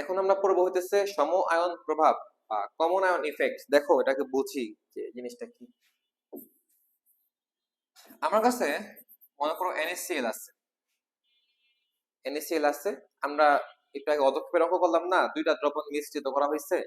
এখন আমরা পড়ব হইতেছে সম আয়ন প্রভাব বা কমন আয়ন ইফেক্ট দেখো, এটাকে বুঝি যে জিনিসটা কি। আমার কাছে মনে করো NaCl আছে। NaCl আছে। আমরা একটু আগে অদক্ষেপের অঙ্ক করলাম না, দুইটা দ্রবণ মিশ্রিত করা হয়েছে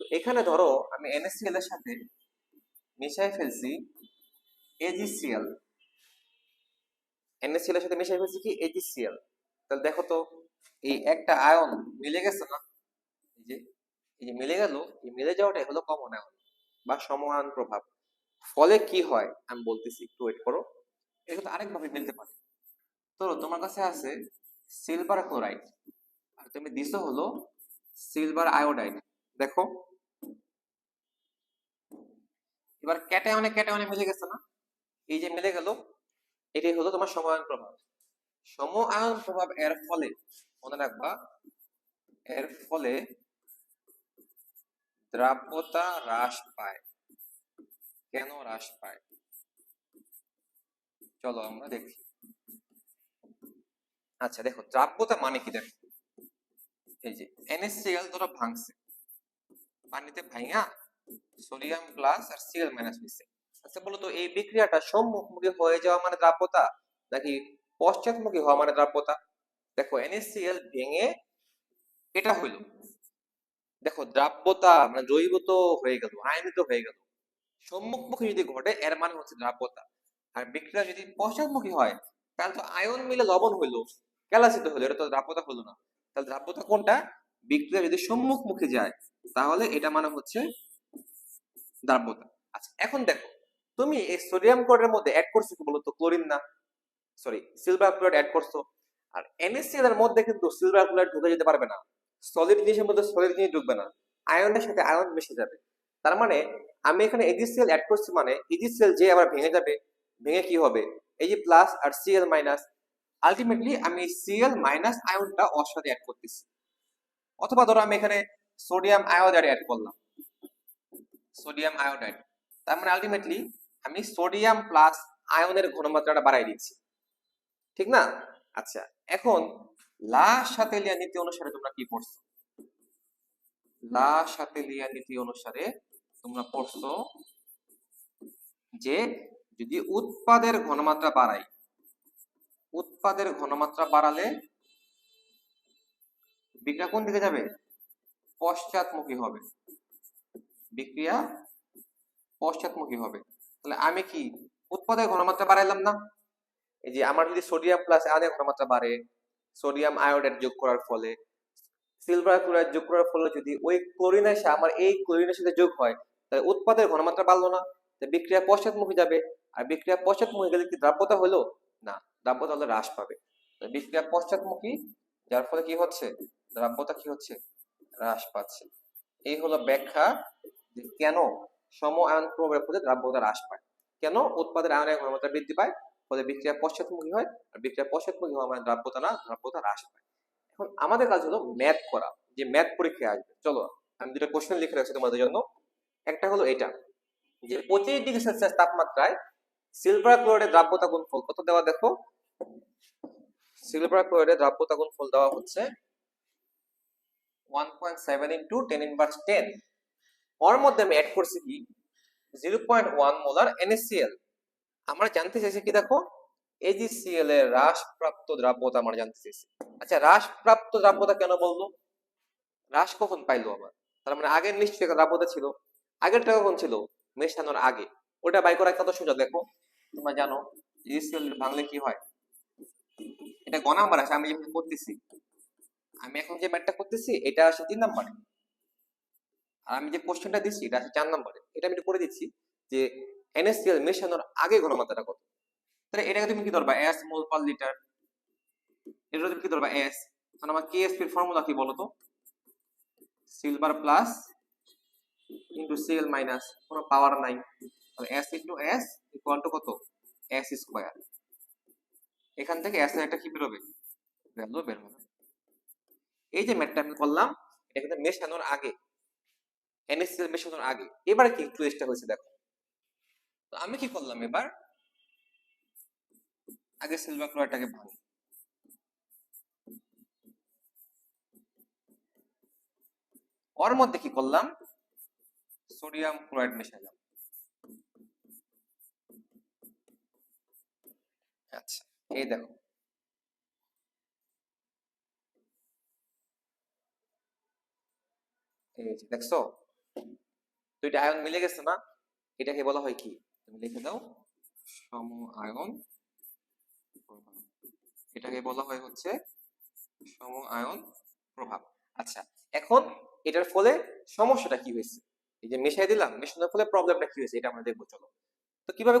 তো এখানে ধরো, আমি NaCl এর সাথে মিশাই ফেলছি এজিসিএল NaCl এর সাথে মিশাই ফেলছি কি এজিসিএল তাহলে দেখো তো এই একটা আয়ন মিলে গেছে না? এই যে এই যে মিলে গেল, এই মিলে যাওয়াটাই হলো কমন আয়ন বা সমান প্রভাব। ফলে কি হয়? আমি বলতেছি, একটু ওয়েট করো। এটা কিন্তু আরেকভাবে মিলতে পারে। ধরো, তোমার কাছে আছে সিলভার ক্লোরাইড আর তুমি দিছো হলো সিলভার আয়োডাইড দেখো। এবার ক্যাটায়নে ক্যাটায়নে মিলে গেছে না? এই যে মিলে গেল, এটাই হলো তোমার সমায়ন প্রভাব। সম আয়ন প্রভাব এর ফলে মনে রাখবা, এর ফলে দ্রাব্যতা হ্রাস পায়। কেন হ্রাস পায়? চলো আমরা দেখি। আচ্ছা দেখো, দ্রাব্যতা মানে কি দেখো? এই যে NaCl ধরো ভাঙছে। পানিতে ভাঙা সোডিয়াম প্লাস আর Cl মাইনাস হইছে আচ্ছা বলো তো, এই বিক্রিয়াটা সম্মুখমুখী হয়ে যাওয়া মানে দ্রাব্যতা, নাকি পশ্চাৎমুখী হওয়া মানে দ্রাব্যতা? দেখো NaCl ভেঙে এটা হইল। দেখো দ্রাব্যতা মানে দ্রবীভূত হয়ে গেল আয়নিত হয়ে গেল। সম্মুখমুখী যদি ঘটে এর মানে হচ্ছে দ্রাব্যতা। আর বিক্রিয়া যদি পশ্চাৎমুখী হয় তাহলে তো আয়ন মিলে লবণ হইল ক্যালাসিত হলো এটা তো দ্রাব্যতা হলো না। তাহলে দ্রাব্যতা কোনটা? বিক্রিয়া যদি সম্মুখমুখী যায় তাহলে এটা মানে হচ্ছে দ্রাব্যতা। আচ্ছা এখন দেখো তুমি এই সোডিয়াম ক্লোরাইডের মধ্যে অ্যাড করছ কি বলতো? ক্লোরিন না সরি সিলভার ক্লোরাইড অ্যাড করছ। আর NaCl এর মধ্যে কিন্তু সিলভার ক্লোরাইড ঢুকে যেতে পারবে না। সলিড জিনিসের মধ্যে সলিড জিনিস ঢুকবে না। আয়নের সাথে আয়ন মিশে যাবে। তার মানে আমি এখানে এজিসিএল অ্যাড করছি মানে এজিসিএল যে আবার ভেঙে যাবে, ভেঙে কি হবে? এই যে প্লাস আর সিএল মাইনাস আলটিমেটলি আমি সিএল মাইনাস আয়নটা ওর সাথে অ্যাড করতেছি। অথবা ধরো আমি এখানে সোডিয়াম আয়োডাইড অ্যাড করলাম। সোডিয়াম আয়োডাইড তার মানে আলটিমেটলি আমি সোডিয়াম প্লাস আয়নের ঘনমাত্রাটা বাড়াই দিচ্ছি। ঠিক না? আচ্ছা। এখন, লা সাতেলিয়া নীতি অনুসারে তোমরা কি পড়ছো? লা সাতেলিয়া নীতি অনুসারে তোমরা পড়ছো যে, যদি উৎপাদের ঘনমাত্রা বাড়াই, উৎপাদের ঘনমাত্রা বাড়ালে বিক্রিয়া কোন দিকে যাবে? পশ্চাৎমুখী হবে। বিক্রিয়া পশ্চাৎমুখী হবে। তাহলে আমি কি উৎপাদের ঘনমাত্রা বাড়াইলাম না? এই যে আমার যদি সোডিয়াম প্লাস আয়নের ঘনমাত্রা বাড়ে সোডিয়াম আয়োডাইড যোগ করার ফলে সিলভার ক্লোরাইড যোগ করার ফলে যদি ওই ক্লোরিন এসে আমার এই ক্লোরিনের সাথে যোগ হয়, তাহলে উৎপাদের ঘনমাত্রা বাড়লো না বিক্রিয়া পশ্চাৎমুখী যাবে। আর বিক্রিয়া পশ্চাৎমুখী গেলে কি দ্রাব্যতা হলো? না, দ্রাব্যতা হলে হ্রাস পাবে। বিক্রিয়া পশ্চাৎমুখী, যার ফলে কি হচ্ছে? দ্রাব্যতা কি হচ্ছে? হ্রাস পাচ্ছে। এই হলো ব্যাখ্যা কেন সম আয়ন প্রভাবের ফলে দ্রাব্যতা হ্রাস পায়। কেন? উৎপাদের আয়নের ঘনমাত্রা বৃদ্ধি পায়। ফলে বিক্রিয়া পশ্চাৎমুখী হয় আর বিক্রিয়া পশ্চাৎমুখী হওয়া মানে দ্রাব্যতা না, দ্রাব্যতা হ্রাস পায়। এখন আমাদের কাজ হলো ম্যাথ করা, যে ম্যাথ পরীক্ষায় আসবে। চলো, আমি দুটো কোশ্চেন লিখে রাখছি তোমাদের জন্য। একটা হলো এটা, যে পঁচিশ ডিগ্রি সেলসিয়াস তাপমাত্রায় সিলভার ক্লোরাইডের দ্রাব্যতা গুণফল কত দেওয়া দেখো? সিলভার ক্লোরাইডের দ্রাব্যতা গুণফল দেওয়া হচ্ছে one point seven into ten inverse ten ওর মধ্যে আমি অ্যাড করছি কি? Zero point one molar NACL আমরা জানতে চাইছি কি দেখো? এজিসিএল এর হ্রাসপ্রাপ্ত দ্রাব্যতা আমরা জানতে চাইছি। আচ্ছা হ্রাসপ্রাপ্ত দ্রাব্যতা কেন বলল? হ্রাস কখন পাইলো আবার? তার মানে আগের নিশ্চয়ই দ্রাব্যতা ছিল। আগেরটা কখন ছিল? মেশানোর আগে। ওটা বাই করা কত সোজা দেখো? তোমরা জানো এজিসিএল ভাঙলে কি হয়? এটা গ নাম্বার আছে, আমি যেভাবে করতেছি। আমি এখন যে ম্যাটটা করতেছি, এটা আসে তিন নাম্বারে। আর আমি যে কোশ্চেনটা দিচ্ছি, এটা আছে চার নাম্বারে। এটা আমি করে দিচ্ছি যে এনএসসিএল মেশানোর আগে ঘনমাত্রাটা কত তাহলে এটাকে তুমি কি ধরবা? S mole per litre. এটা তুমি কি ধরবা? এস। তাহলে আমার কেএসপি এর ফর্মুলা কি বলতো? Silver plus into CL minus, কোনো পাওয়ার নাই। তাহলে S into S equal to কত? S square. এখান থেকে এস এর একটা কি বেরোবে ভ্যালু বের হবে। এই যে ম্যাথটা আমি করলাম, এটা কিন্তু মেশানোর আগে, এনএসসিএল মেশানোর আগে। এবারে কি টুইস্টটা হয়েছে দেখো। তো আমি কি করলাম এবার? আগে সিলভার ক্লোরাইডটাকে ভাঙি। ওর মধ্যে কি করলাম? সোডিয়াম ক্লোরাইড মেশালাম। আচ্ছা এই দেখো। দেখছ? দুইটা আয়ন মিলে গেছে না? এটাকে বলা হয় কি? তুমি লিখে দাও। সম আয়ন, এটাকে বলা হয় হচ্ছে সম আয়ন প্রভাব। আচ্ছা এখন এটার ফলে সমস্যাটা কি হয়েছে? এই যে দিলাম, মেশানোর ফলে প্রবলেমটা কি হয়েছে? এটা আমরা দেখব, চলো। তো কীভাবে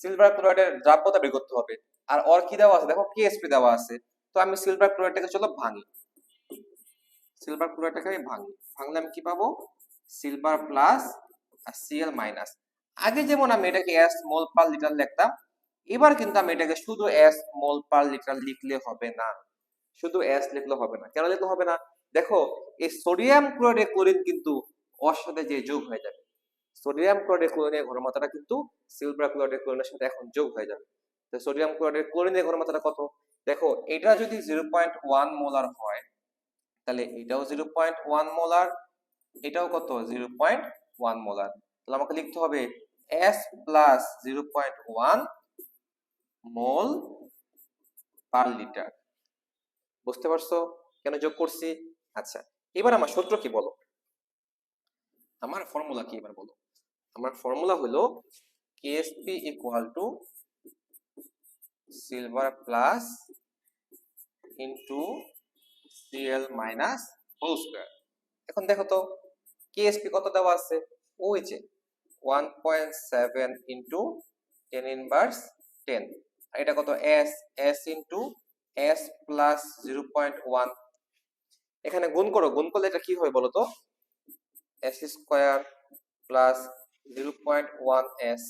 সিলভার ক্লোরাইডের দ্রাব্যতা বের করতে হবে। আর ওর কি দেওয়া আছে? দেখো কেএসপি দেওয়া আছে। তো আমি সিলভার ক্লোরাইডটাকে চলো, ভাঙি। সিলভার ক্লোরাইডটাকে আমি ভাঙি। ভাঙলে আমি কি পাবো? সিলভার প্লাস আর সিএল মাইনাস আগে যেমন আমি এটাকে এস মোল পার লিটার লিখতাম, এবার কিন্তু আমি এটাকে শুধু এস মোল পার লিটার লিখলে হবে না। শুধু এস লিখলে হবে না। কেন লিখলে হবে না? দেখো, এই সোডিয়াম ক্লোরাইডের ক্লোরিন কিন্তু ওর যে যোগ হয়ে যাবে। সোডিয়াম ক্লোরাইডের ক্লোরিনের ঘনমাত্রাটা কিন্তু সিলভার ক্লোরাইডের ক্লোরিনের সাথে এখন যোগ হয়ে যাবে। তো সোডিয়াম ক্লোরাইডের ক্লোরিনের ঘনমাত্রাটা কত? দেখো, এটা যদি জিরো পয়েন্ট ওয়ান মোলার হয়, তাহলে এটাও জিরো পয়েন্ট ওয়ান মোলার এটাও কত? জিরো পয়েন্ট ওয়ান মোলার তাহলে আমাকে লিখতে হবে zero point one mole per litre বুঝতে পারছ? কেন যোগ করছি? আচ্ছা এবার আমার সূত্র কি বলো? আমার ফর্মুলা কি এবার বলো? আমার ফর্মুলা হলো KSP equal to silver plus into CL minus whole square এখন দেখো তো কেএসপি কত দেওয়া আছে? ওই যে one point seven into ten inverse ten এটা কত? S S into S plus zero point one এখানে গুণ করো। গুণ করলে এটা কি হয় বলো তো? S square plus zero point one S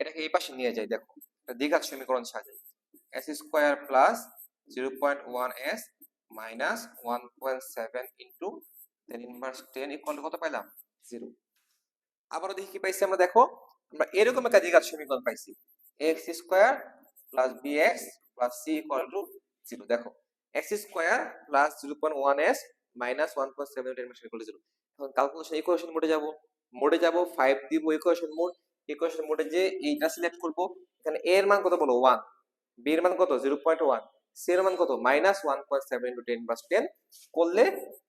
এটাকে এই পাশে নিয়ে যাই দেখো দ্বিঘাত সমীকরণ সাজাই। S square plus zero point one S minus one point seven into ten inverse ten equal কত পাইলাম? জিরো আবারও দেখি কি পাইছি আমরা, দেখো, আমরা এরকম একটা দ্বিঘাত সমীকরণ পাইছি। X square plus B X plus C equal to zero, দেখো। X square plus zero point one S minus one point seven ten equal zero এখন ক্যালকুলেশন ইকুয়েশন মোডে যাব। মোডে যাব ফাইভ দিব ইকুয়েশন মোড। ইকুয়েশন মোডে যে এইটা সিলেক্ট করব, এখানে এর মান কত বলো? ওয়ান বি এর মান কত? জিরো পয়েন্ট ওয়ান সি এর মান কত? Minus one point seven two ten plus ten করলে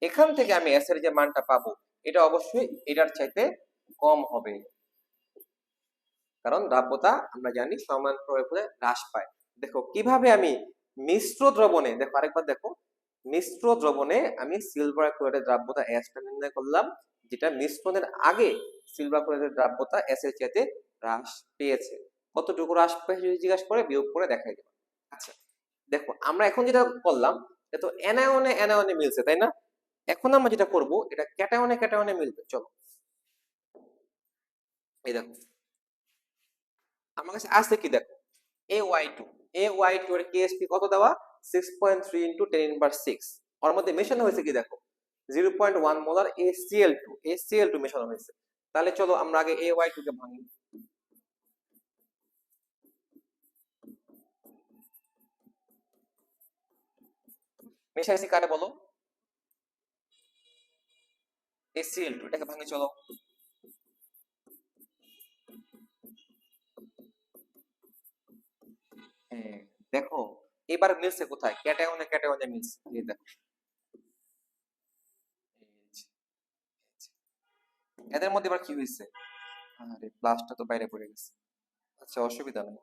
এখান থেকে আমি এস এর যে মানটা পাবো, এটা অবশ্যই এটার চাইতে কম হবে। কারণ দ্রাব্যতা আমরা জানি সমান প্রয়োগ করে হ্রাস পায়। দেখো, কীভাবে আমি মিশ্র দ্রবণে, দেখো আরেকবার দেখো, মিশ্র দ্রবণে আমি সিলভার ক্লোরাইডের দ্রাব্যতা এসটা নির্ণয় করলাম, যেটা মিশ্রণের আগে সিলভার ক্লোরাইডের দ্রাব্যতা এস এর চাইতে হ্রাস পেয়েছে। কতটুকু হ্রাস পেয়েছে জিজ্ঞাসা করে, বিয়োগ করে দেখাই দেবো। আচ্ছা দেখো, আমরা এখন যেটা করলাম, এটা তো অ্যানায়নে অ্যানায়নে মিলছে, তাই না? এখন আমরা যেটা করব, এটা ক্যাটায়নে ক্যাটায়নে মিলবে, চলো। এই দেখো আমার কাছে আছে কি দেখো A Y two A Y two এর কেএসপি কত দেওয়া? Six point three into ten inverse six ওর মধ্যে মেশানো হয়েছে কি দেখো? Zero point one molar A CL two A CL two মেশানো হয়েছে। তাহলে চলো আমরা আগে এ ওয়াই টু কে ভাঙি। মেশাইছি কারে বলো? এসিএল টু এটাকে ভাঙি, চলো। দেখো, এবার মিলছে কোথায়? ক্যাটায়নে ক্যাটায়নে মিলছে? এই দেখো। এদের মধ্যে এবার কি হয়েছে? আরে প্লাসটা তো বাইরে পড়ে গেছে। আচ্ছা অসুবিধা নেই।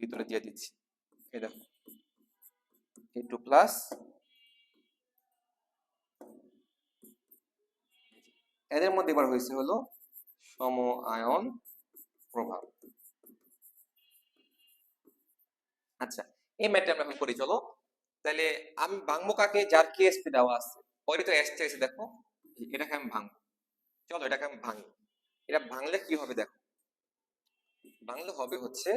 ভিতরে দিয়ে দিচ্ছি। এই দেখো। এই টু প্লাস এদের মধ্যে এবার হয়েছে হলো সম আয়ন। প্রভাব। আচ্ছা এই ম্যাটটা আমরা এখন করি, চলো। তাহলে আমি ভাঙবো কাকে? যার কেএসপি দেওয়া আছে। ওইটা তো এস চাইছে দেখো, এটাকে আমি ভাঙবো। চলো, এটাকে আমি ভাঙি। এটা ভাঙলে কি হবে দেখো? ভাঙলে হবে হচ্ছে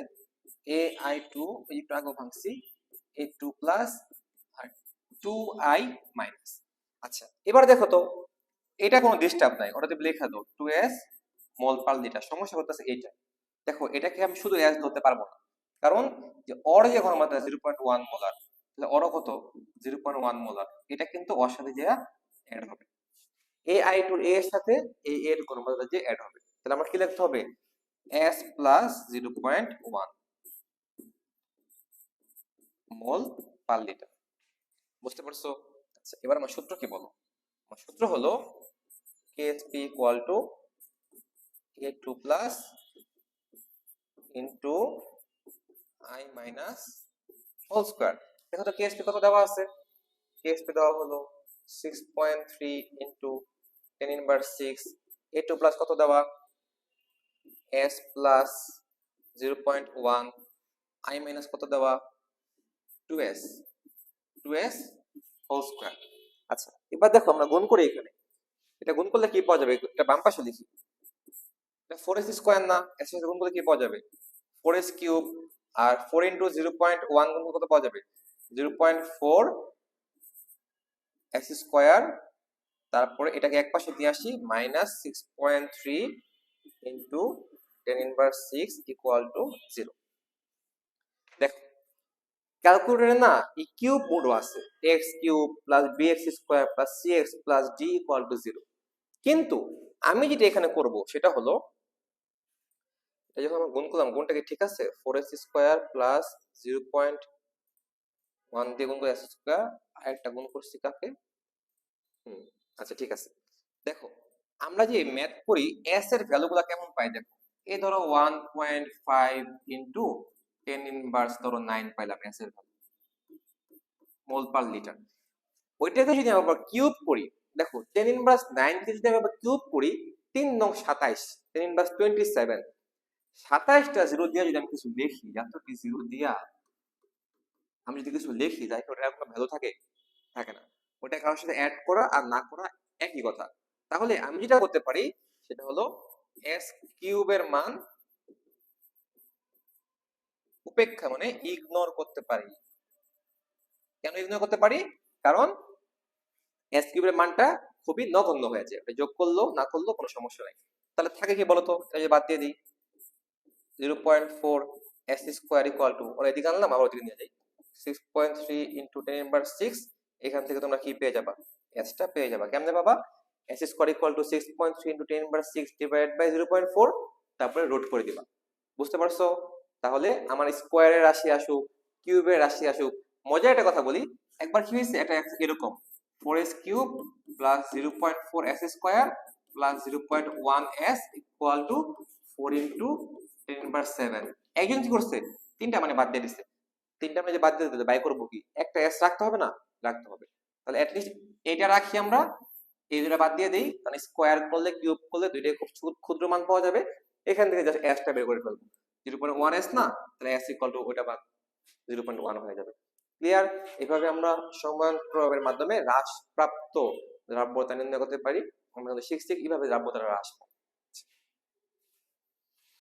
এ আই টু একটু আগে ভাঙছি এ টু প্লাস আর টু আই মাইনাস আচ্ছা এবার দেখো তো, এটা কোনো ডিস্টার্ব নাই, ওটাতে লেখা দাও two S mole per litre সমস্যা হতেছে এইটা। দেখো, এটাকে আমি শুধু এস ধরতে পারব না। কারণ যে অর যে ঘনমাত্রা জিরো পয়েন্ট ওয়ান মোলার তাহলে অর কত? জিরো পয়েন্ট ওয়ান মোলার এটা কিন্তু ওর সাথে যে অ্যাড হবে। এ আই টু এ এর সাথে এই এর কোন যে অ্যাড হবে। তাহলে আমরা কি লিখতে হবে? S plus zero point one mole per litre বুঝতে পারছ? আচ্ছা এবার আমার সূত্র কি বলো? আমার সূত্র হলো KSP equal to A two plus into I minus whole square দেখো তো কেএসপি কত দেওয়া আছে? কেএসপি দেওয়া হলো six point three into ten inverse six A two plus কত দেওয়া? S plus zero point one I minus কত দেওয়া? Two S two S whole square আচ্ছা এবার দেখো আমরা গুণ করি এখানে। এটা গুণ করলে কি পাওয়া যাবে? এটা বাম পাশে লিখি। এটা ফোর এস স্কোয়ার না এর গুণ করলে কি পাওয়া যাবে? ফোর এস কিউব আর four into zero point one গুণ কত পাওয়া যাবে? Zero point four X square তারপরে এটাকে এক পাশে দিয়ে আসি minus six point three into ten inverse six equal to zero দেখো ক্যালকুলেটরে না ই কিউব মোডও আছে X cube plus B square plus C X plus D to zero কিন্তু, আমি যেটা এখানে করব, সেটা হলো এই যখন আমরা গুণ করলাম, গুণটা কি ঠিক আছে? Four X square plus zero point one দিয়ে গুণ করে এক্স স্কোয়ার আর একটা গুণ করছি কাকে? হুম আচ্ছা ঠিক আছে। দেখো, আমরা যে ম্যাথ করি এস এর ভ্যালুগুলো কেমন পাই দেখো? এই ধরো one point five into ten inverse ধরো নাইন পাইলাম এস এর ভ্যালু মোল পার লিটার ওইটাকে যদি আমরা কিউব করি, দেখো টেন ইনভার্স নাইন কে যদি আমরা কিউব করি, তিন নং সাতাইশ টেন ইনভার্স টোয়েন্টি সেভেন সাতাইশটা জিরো দিয়া যদি আমি কিছু লিখি এত কি জিরো দিয়া আমি যদি কিছু লিখি তাই কি ওটার কোনো ভ্যালু থাকে? থাকে না। ওটা কারোর সাথে অ্যাড করা আর না করা একই কথা। তাহলে আমি যেটা করতে পারি, সেটা হলো এস কিউবের মান উপেক্ষা মানে ইগনোর করতে পারি। কেন ইগনোর করতে পারি? কারণ এস কিউবের মানটা খুবই নগণ্য হয়েছে। ওটা যোগ করল, না করল কোনো সমস্যা নাই। তাহলে থাকে কি বলতো? বাদ দিয়ে দিই। Zero point four S square equal to ওরা এদিকে আনলাম, আবার ওদিকে নিয়ে যাই। Six point three into ten six এখান থেকে তোমরা কি পেয়ে যাবা? এসটা পেয়ে যাবা। কেমনে পাবা? S square equal to six point three into ten six by zero point four তারপরে রোড করে দিবা। বুঝতে পারছ? তাহলে আমার স্কোয়ারের রাশি আসুক কিউবের রাশি আসুক, মজার একটা কথা বলি, একবার কি হয়েছে? এটা এরকম। Four S cube plus zero point four S square plus zero point one S equal to four into ten seven একজন কি করছে? তিনটা মানে বাদ দিয়ে দিচ্ছে তিনটা মানে যে বাদ দিয়ে দিতে বাই করব কি? একটা এস রাখতে হবে না? রাখতে হবে। তাহলে এটা রাখি আমরা। এই দুটা বাদ দিয়ে দিই। মানে স্কোয়ার করলে কিউব করলে দুইটাই খুব ক্ষুদ্র মান পাওয়া যাবে। এখান থেকে জাস্ট এসটা বের করে ফেলব। জিরো পয়েন্ট ওয়ান এস না? তাহলে এস ইকুয়াল টু বাদ। জিরো পয়েন্ট ওয়ান হয়ে যাবে। ক্লিয়ার এভাবে আমরা সমান প্রভাবের মাধ্যমে হ্রাসপ্রাপ্ত দ্রাব্যতা নির্ণয় করতে পারি। আমরা কিন্তু শিখছি কীভাবে দ্রাব্যতা হ্রাস পায়